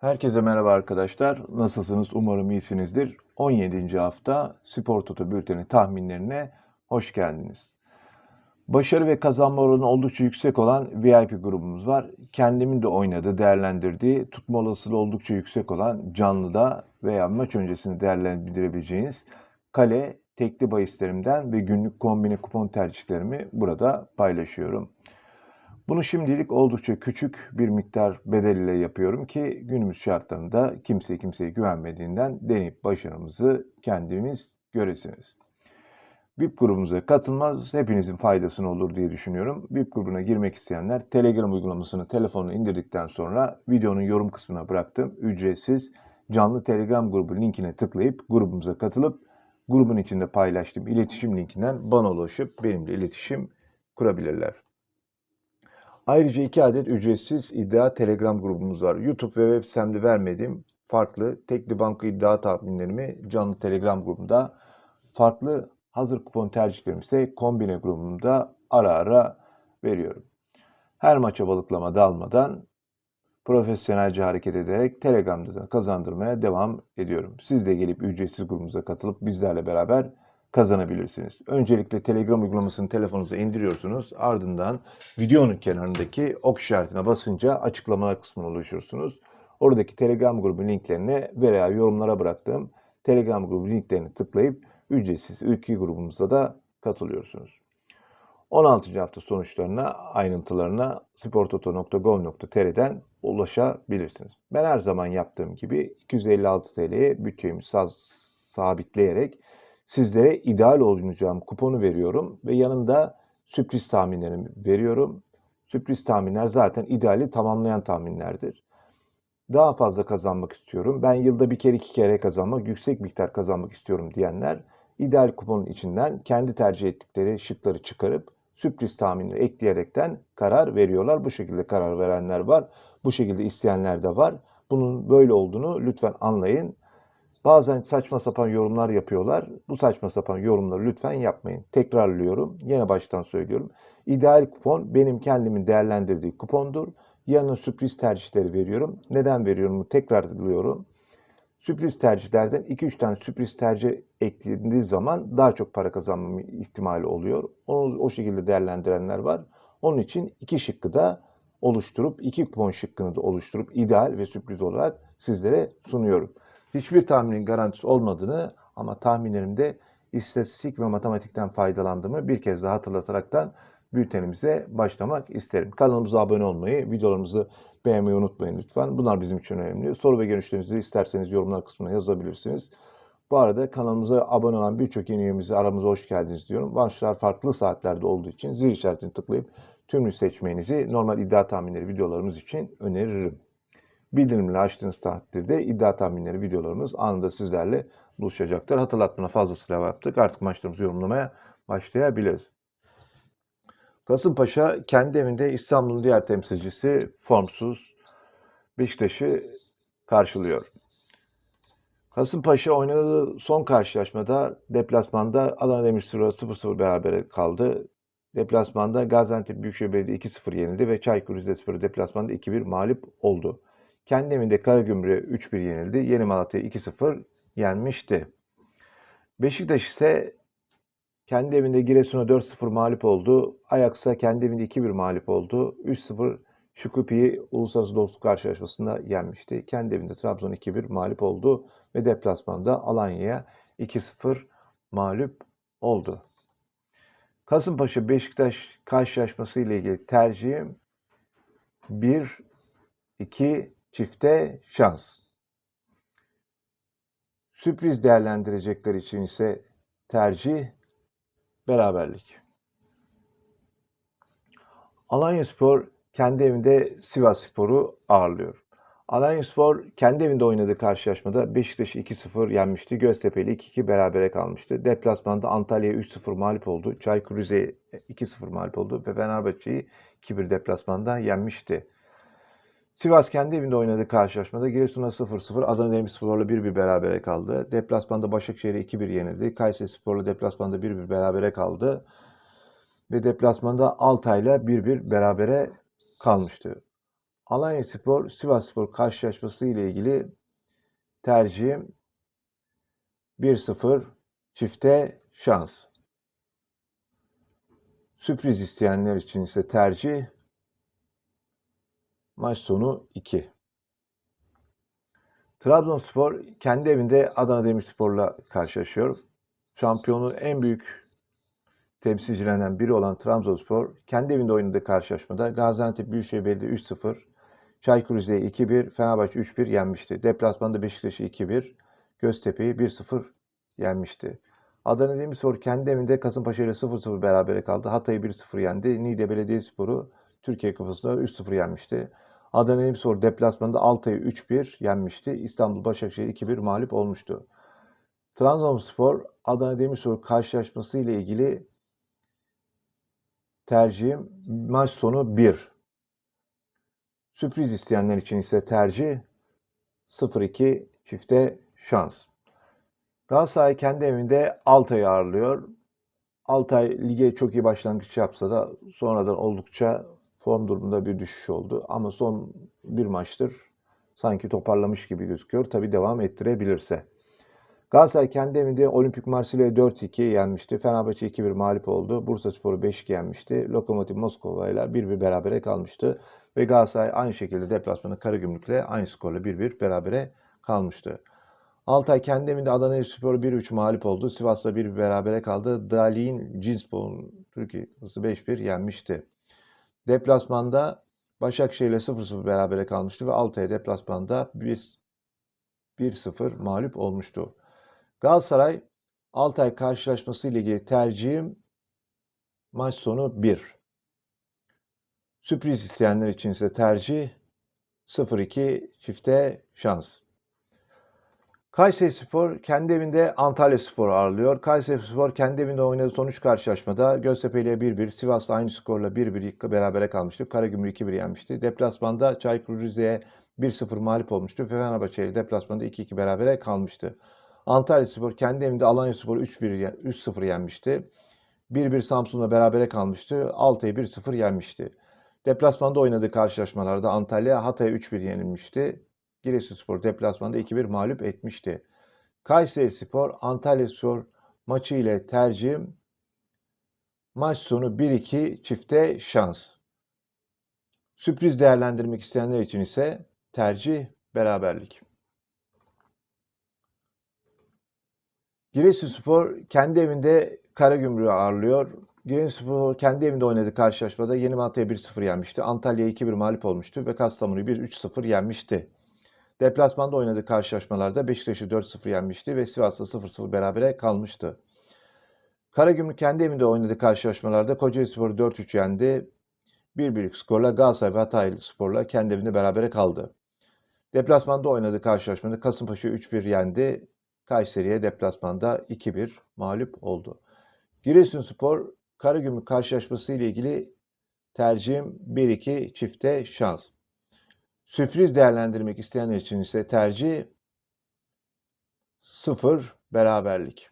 Herkese merhaba arkadaşlar. Nasılsınız? Umarım iyisinizdir. 17. hafta Spor Toto Bülteni tahminlerine hoş geldiniz. Başarı ve kazanma oranı oldukça yüksek olan VIP grubumuz var. Kendimin de oynadığı, değerlendirdiği, tutma olasılığı oldukça yüksek olan canlıda veya maç öncesinde değerlendirebileceğiniz kale, tekli bahislerimden ve günlük kombine kupon tercihlerimi burada paylaşıyorum. Bunu şimdilik oldukça küçük bir miktar bedel ile yapıyorum ki günümüz şartlarında kimse kimseye güvenmediğinden deneyip başarımızı kendimiz göresiniz. VIP grubumuza katılmaz hepinizin faydasına olur diye düşünüyorum. VIP grubuna girmek isteyenler Telegram uygulamasını telefonuna indirdikten sonra videonun yorum kısmına bıraktığım ücretsiz canlı Telegram grubu linkine tıklayıp grubumuza katılıp grubun içinde paylaştığım iletişim linkinden bana ulaşıp benimle iletişim kurabilirler. Ayrıca iki adet ücretsiz iddia Telegram grubumuz var. YouTube ve web sitemde vermediğim farklı tekli banka iddia tahminlerimi canlı Telegram grubunda, farklı hazır kupon tercihlerimi ise kombine grubumda ara ara veriyorum. Her maça balıklama dalmadan profesyonelce hareket ederek Telegram'da da kazandırmaya devam ediyorum. Siz de gelip ücretsiz grubumuza katılıp bizlerle beraber kazanabilirsiniz. Öncelikle Telegram uygulamasını telefonunuza indiriyorsunuz. Ardından videonun kenarındaki ok işaretine basınca açıklamalar kısmına ulaşıyorsunuz. Oradaki Telegram grubu linklerine veya yorumlara bıraktığım Telegram grubu linklerini tıklayıp ücretsiz ülke grubumuza da katılıyorsunuz. 16. hafta sonuçlarına, ayrıntılarına sportoto.gov.tr'den ulaşabilirsiniz. Ben her zaman yaptığım gibi 256 TL'ye bütçemi sabitleyerek sizlere ideal oynayacağım kuponu veriyorum ve yanında sürpriz tahminlerimi veriyorum. Sürpriz tahminler zaten ideali tamamlayan tahminlerdir. Daha fazla kazanmak istiyorum. Ben yılda bir kere iki kere kazanmak, yüksek miktar kazanmak istiyorum diyenler ideal kuponun içinden kendi tercih ettikleri şıkları çıkarıp sürpriz tahminleri ekleyerekten karar veriyorlar. Bu şekilde karar verenler var. Bu şekilde isteyenler de var. Bunun böyle olduğunu lütfen anlayın. Bazen saçma sapan yorumlar yapıyorlar. Bu saçma sapan yorumları lütfen yapmayın. Tekrarlıyorum. Yine baştan söylüyorum. İdeal kupon benim kendimin değerlendirdiği kupondur. Yanına sürpriz tercihleri veriyorum. Neden veriyorum? Tekrarlıyorum. Sürpriz tercihlerden 2-3 tane sürpriz tercih eklediği zaman daha çok para kazanma ihtimali oluyor. Onu o şekilde değerlendirenler var. Onun için iki şıkkı da oluşturup, iki kupon şıkkını da oluşturup ideal ve sürpriz olarak sizlere sunuyorum. Hiçbir tahminin garantisi olmadığını ama tahminlerimde istatistik ve matematikten faydalandığımı bir kez daha hatırlataraktan bültenimize başlamak isterim. Kanalımıza abone olmayı, videolarımızı beğenmeyi unutmayın lütfen. Bunlar bizim için önemli. Soru ve görüşlerinizi isterseniz yorumlar kısmına yazabilirsiniz. Bu arada kanalımıza abone olan birçok yeni üyemize aramıza hoş geldiniz diyorum. Maçlar farklı saatlerde olduğu için zil işaretini tıklayıp tümünü seçmenizi normal iddia tahminleri videolarımız için öneririm. Bildirimleri açtığınız takdirde iddia tahminleri videolarımız anında sizlerle buluşacaktır. Hatırlatmana fazlasıyla yaptık. Artık maçlarımızı yorumlamaya başlayabiliriz. Kasımpaşa kendi evinde İstanbul'un diğer temsilcisi formsuz Beşiktaş'ı karşılıyor. Kasımpaşa oynadığı son karşılaşmada deplasmanda Adana Demirspor 0-0 beraber kaldı. Deplasmanda Gaziantep Büyükşehir Belediye 2-0 yenildi ve Çaykur Rizespor deplasmanda 2-1 mağlup oldu. Kendi evinde Karagümrük'e 3-1 yenildi. Yeni Malatya 2-0 yenmişti. Beşiktaş ise kendi evinde Giresun'a 4-0 mağlup oldu. Ajax'a kendi evinde 2-1 mağlup oldu. 3-0 Şukupi'yi Uluslararası Dostluk Karşılaşması'nda yenmişti. Kendi evinde Trabzon 2-1 mağlup oldu ve deplasmanda Alanya'ya 2-0 mağlup oldu. Kasımpaşa Beşiktaş karşılaşması ile ilgili tercihim 1 2 çifte şans. Sürpriz değerlendirecekler için ise tercih beraberlik. Alanya Spor kendi evinde Sivas Spor'u ağırlıyor. Alanya Spor kendi evinde oynadığı karşılaşmada Beşiktaş'ı 2-0 yenmişti. Göztepe ile 2-2 berabere kalmıştı. Deplasmanda Antalya'ya 3-0 mağlup oldu. Çaykur Rize'ye 2-0 mağlup oldu ve Fenerbahçe'yi 2-1 deplasmanda yenmişti. Sivas kendi evinde oynadığı karşılaşmada Giresun'a 0-0, Adana Demirspor'la 1-1 berabere kaldı. Deplasmanda Başakşehir'e 2-1 yenildi. Kayseri Spor'la deplasmanda 1-1 berabere kaldı. Ve deplasmanda Altay'la 1-1 berabere kalmıştı. Alanya Spor, Sivas Spor karşılaşması ile ilgili tercihim 1-0 çifte şans. Sürpriz isteyenler için ise tercih maç sonu 2. Trabzonspor kendi evinde Adana Demirspor'la karşılaşıyor. Şampiyonun en büyük temsilcilerinden biri olan Trabzonspor kendi evinde oynadığı karşılaşmada Gaziantep Büyükşehir Belediye 3-0, Çaykur Rize'yi 2-1, Fenerbahçe 3-1 yenmişti. Deplasmanda Beşiktaş'ı 2-1, Göztepe'yi 1-0 yenmişti. Adana Demirspor kendi evinde Kasımpaşa ile 0-0 berabere kaldı. Hatay'ı 1-0 yendi. Niğde Belediyespor'u Türkiye Kupası'nda 3-0 yenmişti. Adana Demirspor deplasmanında Altay'ı 3-1 yenmişti. İstanbul Başakşehir 2-1 mağlup olmuştu. Trabzonspor Adana Demirspor karşılaşması ile ilgili tercihim maç sonu 1. Sürpriz isteyenler için ise tercih 0-2 çifte şans. Galatasaray kendi evinde Altay'ı ağırlıyor. Altay lige çok iyi başlangıç yapsa da sonradan oldukça form durumunda bir düşüş oldu. Ama son bir maçtır sanki toparlamış gibi gözüküyor. Tabi devam ettirebilirse. Galatasaray kendi evinde Olimpik Marsilya'yı 4-2 yenmişti. Fenerbahçe 2-1 mağlup oldu. Bursa Sporu 5-2 yenmişti. Lokomotiv Moskova ile 1-1 berabere kalmıştı. Ve Galatasaray aynı şekilde deplasmanı Karagümrük'le aynı skorla 1-1 berabere kalmıştı. Altay kendi evinde Adana Demirspor 1-3 mağlup oldu. Sivas'la 1-1 berabere kaldı. Dalin Cinspol'un Türkiye Kupası 5-1 yenmişti. Deplasmanda Başakşehir ile 0-0 berabere kalmıştı ve Altay deplasmanda 1-0 mağlup olmuştu. Galatasaray Altay karşılaşması ile ilgili tercihim maç sonu 1. Sürpriz isteyenler için ise tercih 0-2 çifte şans. Kayseri Spor kendi evinde Antalya Spor'u ağırlıyor. Kayseri Spor kendi evinde oynadığı sonuç karşılaşmada Göztepe ile 1-1, Sivas'la aynı skorla 1-1 berabere kalmıştı. Karagümrük 2-1 yenmişti. Deplasmanda Çaykur Rize'ye 1-0 mağlup olmuştu. Fenerbahçe ile deplasmanda 2-2 berabere kalmıştı. Antalya Spor kendi evinde Alanya Spor'u 3-1 3-0 yenmişti. 1-1 Samsun'la berabere kalmıştı. Altay'ı 1-0 yenmişti. Deplasmanda oynadığı karşılaşmalarda Antalya Hatay'a 3-1 yenilmişti. Giresunspor deplasmanda 2-1 mağlup etmişti. Kayseri Spor, Antalya Spor maçı ile tercihim maç sonu 1-2 çifte şans. Sürpriz değerlendirmek isteyenler için ise tercih beraberlik. Giresunspor kendi evinde Karagümrük'ü ağırlıyor. Giresunspor kendi evinde oynadığı karşılaşmada Yeni Malatya'ya 1-0 yenmişti. Antalya'ya 2-1 mağlup olmuştu ve Kastamonu'yu 1-3-0 yenmişti. Deplasmanda oynadığı karşılaşmalarda Beşiktaş'ı 4-0 yenmişti ve Sivas'la 0-0 berabere kalmıştı. Karagümrük kendi evinde oynadığı karşılaşmalarda Kocaeli Spor'u 4-3 yendi. 1-1'lik skorla Galatasaray ve Hatay Spor'la kendi evinde berabere kaldı. Deplasmanda oynadığı karşılaşmada Kasımpaşa 3-1 yendi. Kayseri'ye deplasmanda 2-1 mağlup oldu. Giresunspor Karagümrük karşılaşması ile ilgili tercihim 1-2 çifte şans. Sürpriz değerlendirmek isteyenler için ise tercih 0 beraberlik.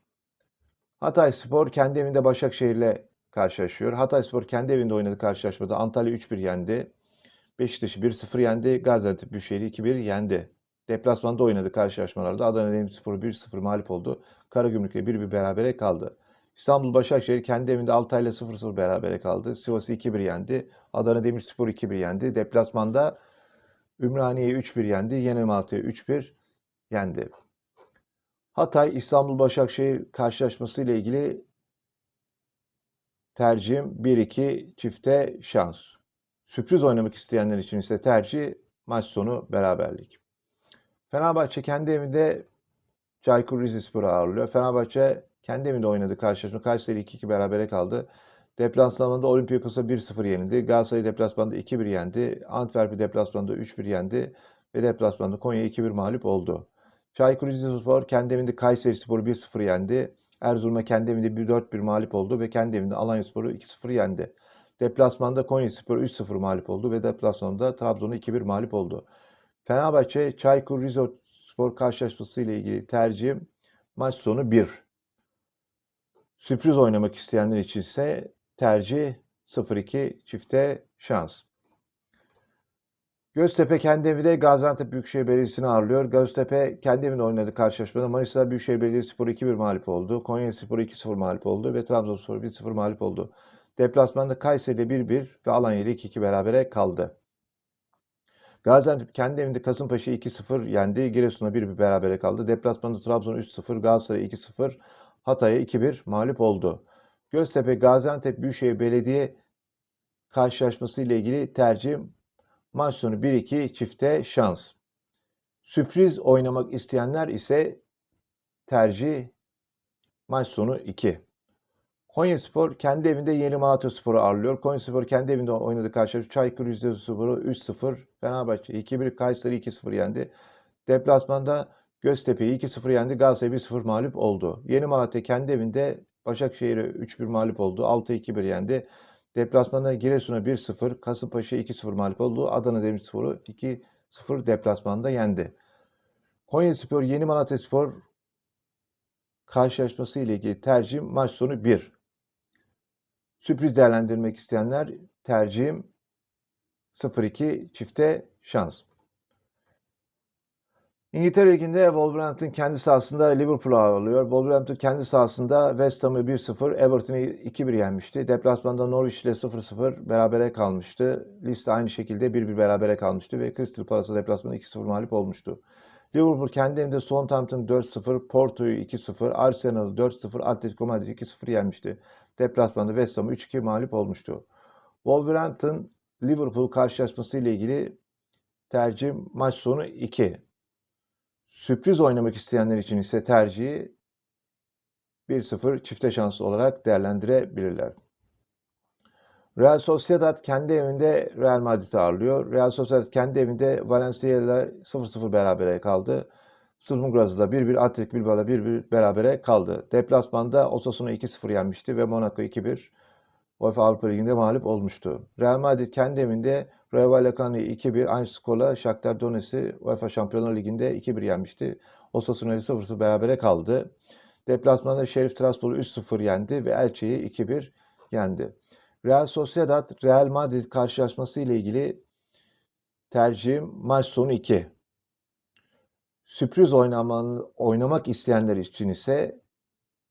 Hatay Spor kendi evinde Başakşehir ile karşılaşıyor. Hatay Spor kendi evinde oynadığı karşılaşmada Antalya 3-1 yendi. Beşiktaş'ı 1-0 yendi. Gaziantep Büyükşehir'i 2-1 yendi. Deplasmanda oynadığı karşılaşmalarda Adana Demirspor 1-0 mağlup oldu. Karagümrük'le 1-1 berabere kaldı. İstanbul Başakşehir kendi evinde Altay'la 0-0 berabere kaldı. Sivas'ı 2-1 yendi. Adana Demirspor 2-1 yendi. Deplasmanda Ümraniye'yi 3-1 yendi. Yeni Malatya'yı 3-1 yendi. Hatay İstanbul Başakşehir karşılaşması ile ilgili tercihim 1-2 çifte şans. Sürpriz oynamak isteyenler için ise tercih maç sonu beraberlik. Fenerbahçe kendi evinde Çaykur Rizespor'u ağırlıyor. Fenerbahçe kendi evinde oynadı karşılaşma. Kayseri 2-2 berabere kaldı. Deplasmanda Olympiakos'a 1-0 yenildi. Galatasaray deplasmanda 2-1 yendi. Antwerp'i deplasmanda 3-1 yendi. Ve deplasmanda Konya 2-1 mağlup oldu. Çaykur Rizespor kendi evinde Kayseri Spor'u 1-0 yendi. Erzurum'a kendi evinde 4-1 mağlup oldu ve kendi evinde Alanya Spor'u 2-0 yendi. Deplasmanda Konya Spor 3-0 mağlup oldu ve deplasmanda Trabzon'u 2-1 mağlup oldu. Fenerbahçe Çaykur Rizespor karşılaşması ile ilgili tercihim maç sonu 1. Sürpriz oynamak isteyenler için ise tercih 0-2 çifte şans. Göztepe kendi evinde Gaziantep Büyükşehir Belediyesi'ni ağırlıyor. Göztepe kendi evinde oynadı karşılaşmada. Manisa Büyükşehir Belediyespor 2-1 mağlup oldu. Konyaspor 2-0 mağlup oldu ve Trabzonspor 1-0 mağlup oldu. Deplasmanda Kayseri'de 1-1 ve Alanya'da 2-2 berabere kaldı. Gaziantep kendi evinde Kasımpaşa'yı 2-0 yendi. Giresun'a 1-1 berabere kaldı. Deplasmanda Trabzon 3-0, Galatasaray 2-0, Hatay'a 2-1 mağlup oldu. Göztepe Gaziantep Büyükşehir Belediye karşılaşması ile ilgili tercih maç sonu 1-2 çifte şans. Sürpriz oynamak isteyenler ise tercih maç sonu 2. Konyaspor kendi evinde Yeni Malatyaspor'u ağırlıyor. Konyaspor kendi evinde oynadı karşılaşma. Çaykur Rizespor'u 3-0, Fenerbahçe 2-1, Kayseri 2-0 yendi. Deplasmanda Göztepe'yi 2-0 yendi. Galatasaray 1-0 mağlup oldu. Yeni Malatya kendi evinde Başakşehir'e 3-1 mağlup oldu. 6-2-1 yendi. Deplasmanda Giresun'a 1-0, Kasımpaşa 2-0 mağlup oldu. Adana Demirspor'u 2-0 deplasmanda yendi. Konyaspor Yeni Malatyaspor karşılaşması ile ilgili tercihim maç sonu 1. Sürpriz değerlendirmek isteyenler tercihim 0-2 çifte şans. İngiltere Ligi'nde Wolverhampton kendi sahasında Liverpool'u ağırlıyor. Wolverhampton kendi sahasında West Ham'ı 1-0, Everton'ı 2-1 yenmişti. Deplasmanda Norwich ile 0-0 berabere kalmıştı. Liste aynı şekilde 1-1 berabere kalmıştı ve Crystal Palace'a deplasmanda 2-0 mağlup olmuştu. Liverpool kendi evinde Southampton 4-0, Porto'yu 2-0, Arsenal'ı 4-0, Atletico Madrid 2-0 yenmişti. Deplasmanda West Ham'ı 3-2 mağlup olmuştu. Wolverhampton Liverpool karşılaşması ile ilgili tercih maç sonu 2. Sürpriz oynamak isteyenler için ise tercihi 1-0 çifte şans olarak değerlendirebilirler. Real Sociedad kendi evinde Real Madrid'i ağırlıyor. Real Sociedad kendi evinde Valencia ile 0-0 berabere kaldı. Sturm Graz'da 1-1, Atletik Bilbao'da 1-1 berabere kaldı. Deplasmanda Osasuna 2-0 yenmişti ve Monaco 2-1 UEFA Avrupa Ligi'nde mağlup olmuştu. Real Madrid kendi evinde Rayo Vallecano'yu 2-1, aynı skorla Shakhtar Donetsk'i UEFA Şampiyonlar Ligi'nde 2-1 yenmişti. Osasuna ile 0-0 berabere kaldı. Deplasmanda Şerif Tiraspol'u 3-0 yendi ve Elche'yi 2-1 yendi. Real Sociedad Real Madrid karşılaşması ile ilgili tercihim maç sonu 2. Sürpriz oynaman, oynamak isteyenler için ise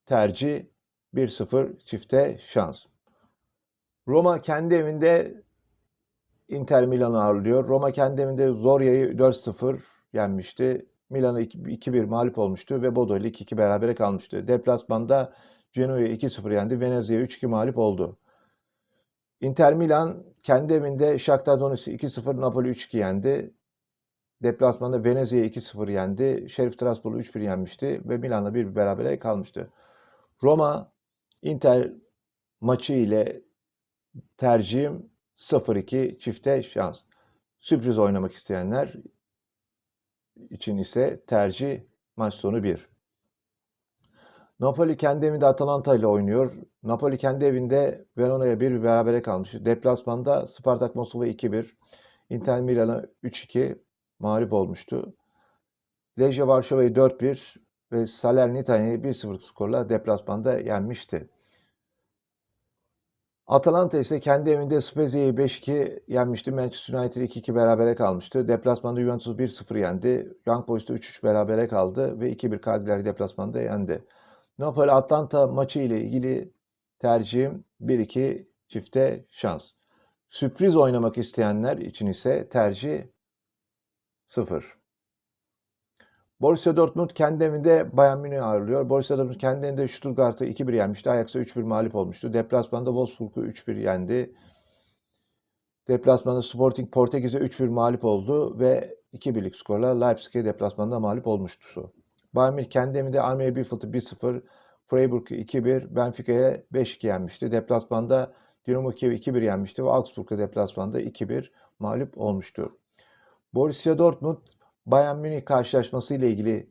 tercih 1-0 çifte şans. Roma kendi evinde Inter Milan'ı ağırlıyor. Roma kendi evinde Zoria'yı 4-0 yenmişti. Milan'a 2-1 mağlup olmuştu ve Bodo ile 2-2 berabere kalmıştı. Deplasmanda Genoa'yı 2-0 yendi. Venezia'ya 3-2 mağlup oldu. Inter Milan kendi evinde Shakhtar Donetsk'i 2-0, Napoli 3-2 yendi. Deplasmanda Venezia'yı 2-0 yendi. Şerif Tiraspol'u 3-1 yenmişti ve Milan'la 1-1 berabere kalmıştı. Roma Inter maçı ile tercihim 0-2 çifte şans. Sürpriz oynamak isteyenler için ise tercih maç sonu 1. Napoli kendi evinde Atalanta ile oynuyor. Napoli kendi evinde Verona'ya 1 berabere kalmış. Deplasmanda Spartak Moskova 2-1. Inter Milan'a 3-2 mağlup olmuştu. Lejje Varşova'yı 4-1 ve Salernitanya'yı 1-0 skorla deplasmanda yenmişti. Atalanta ise kendi evinde Spezia'yı 5-2 yenmişti. Manchester United 2-2 berabere kalmıştı. Deplasmanda Juventus'u 1-0 yendi. Young Boys'ta 3-3 berabere kaldı ve 2-1 Cagliari deplasmanda yendi. Napoli Atlanta maçı ile ilgili tercihim 1-2 çifte şans. Sürpriz oynamak isteyenler için ise tercih 0. Borussia Dortmund kendi evinde Bayern Münih'i ağırlıyor. Borussia Dortmund kendi evinde Stuttgart'ı 2-1 yenmişti. Ajax'a 3-1 mağlup olmuştu. Deplasmanda Wolfsburg'u 3-1 yendi. Deplasmanda Sporting Portekiz'e 3-1 mağlup oldu ve 2-1'lik skorla Leipzig'e deplasmanda mağlup olmuştu. Bayern Münih kendi evinde Almanya Bielefield'ı 1-0, Freiburg'u 2-1, Benfica'ya 5-2 yenmişti. Deplasmanda Dinamo Kiev'i 2-1 yenmişti ve Augsburg'a deplasmanda 2-1 mağlup olmuştu. Borussia Dortmund Bayern Münih karşılaşması ile ilgili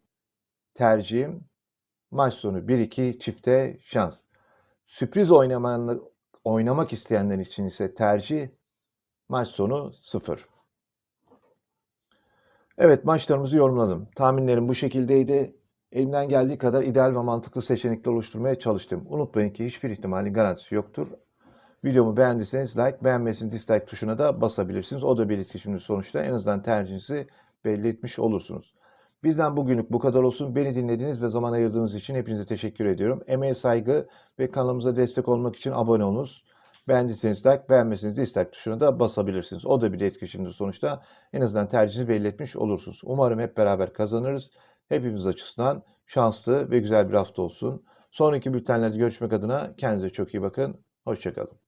tercihim maç sonu 1-2 çifte şans. Sürpriz oynamanı, oynamak isteyenler için ise tercih maç sonu 0. Evet maçlarımızı yorumladım. Tahminlerim bu şekildeydi. Elimden geldiği kadar ideal ve mantıklı seçenekler oluşturmaya çalıştım. Unutmayın ki hiçbir ihtimalin garantisi yoktur. Videomu beğendiyseniz like, beğenmezseniz dislike tuşuna da basabilirsiniz. O da bir etkileşimdir sonuçta. En azından tercihinizi belli etmiş olursunuz. Bizden bugünlük bu kadar olsun. Beni dinlediğiniz ve zaman ayırdığınız için hepinize teşekkür ediyorum. Emeğe saygı ve kanalımıza destek olmak için abone olunuz. Beğendiyseniz like, beğenmezseniz dislike tuşuna da basabilirsiniz. O da bir etkileşimdir sonuçta. En azından tercihinizi belli etmiş olursunuz. Umarım hep beraber kazanırız. Hepimiz açısından şanslı ve güzel bir hafta olsun. Sonraki bültenlerde görüşmek adına kendinize çok iyi bakın. Hoşçakalın.